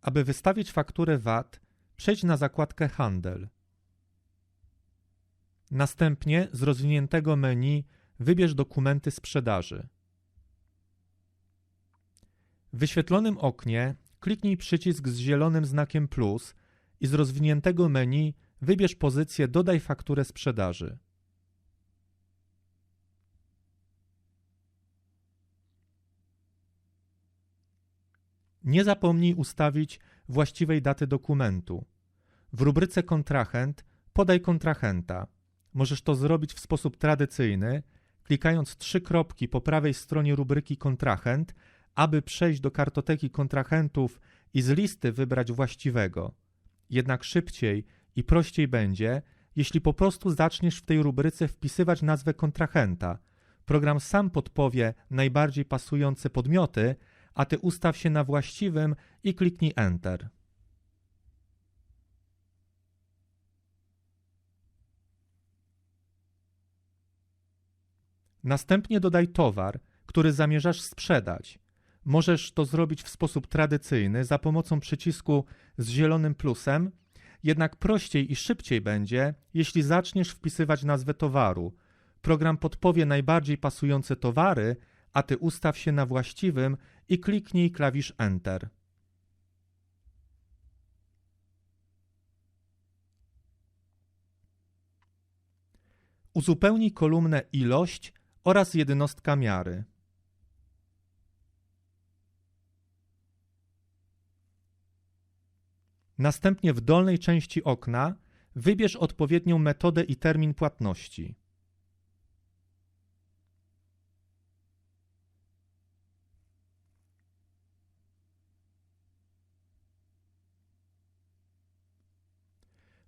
Aby wystawić fakturę VAT, przejdź na zakładkę Handel. Następnie z rozwiniętego menu wybierz dokumenty sprzedaży. W wyświetlonym oknie kliknij przycisk z zielonym znakiem plus i z rozwiniętego menu wybierz pozycję Dodaj fakturę sprzedaży. Nie zapomnij ustawić właściwej daty dokumentu. W rubryce kontrahent podaj kontrahenta. Możesz to zrobić w sposób tradycyjny, klikając trzy kropki po prawej stronie rubryki kontrahent, aby przejść do kartoteki kontrahentów i z listy wybrać właściwego. Jednak szybciej i prościej będzie, jeśli po prostu zaczniesz w tej rubryce wpisywać nazwę kontrahenta. Program sam podpowie najbardziej pasujące podmioty, a ty ustaw się na właściwym i kliknij Enter. Następnie dodaj towar, który zamierzasz sprzedać. Możesz to zrobić w sposób tradycyjny za pomocą przycisku z zielonym plusem, jednak prościej i szybciej będzie, jeśli zaczniesz wpisywać nazwę towaru. Program podpowie najbardziej pasujące towary, a ty ustaw się na właściwym i kliknij klawisz Enter. Uzupełnij kolumnę ilość oraz jednostka miary. Następnie w dolnej części okna wybierz odpowiednią metodę i termin płatności.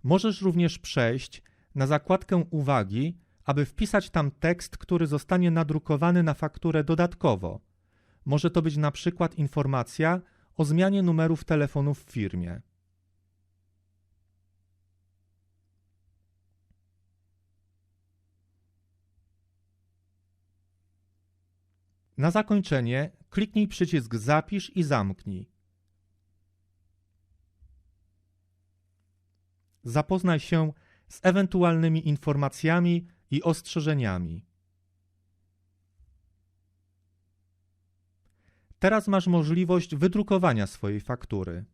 Możesz również przejść na zakładkę Uwagi, aby wpisać tam tekst, który zostanie nadrukowany na fakturę dodatkowo. Może to być na przykład informacja o zmianie numerów telefonów w firmie. Na zakończenie kliknij przycisk Zapisz i zamknij. Zapoznaj się z ewentualnymi informacjami i ostrzeżeniami. Teraz masz możliwość wydrukowania swojej faktury.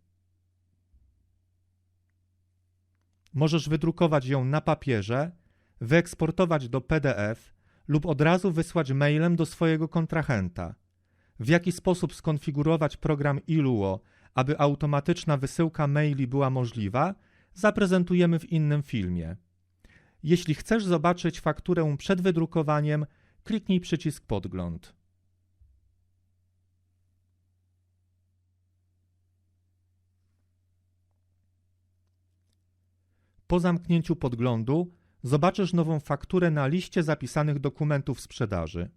Możesz wydrukować ją na papierze, wyeksportować do PDF lub od razu wysłać mailem do swojego kontrahenta. W jaki sposób skonfigurować program Iluo, aby automatyczna wysyłka maili była możliwa, zaprezentujemy w innym filmie. Jeśli chcesz zobaczyć fakturę przed wydrukowaniem, kliknij przycisk Podgląd. Po zamknięciu podglądu zobaczysz nową fakturę na liście zapisanych dokumentów sprzedaży.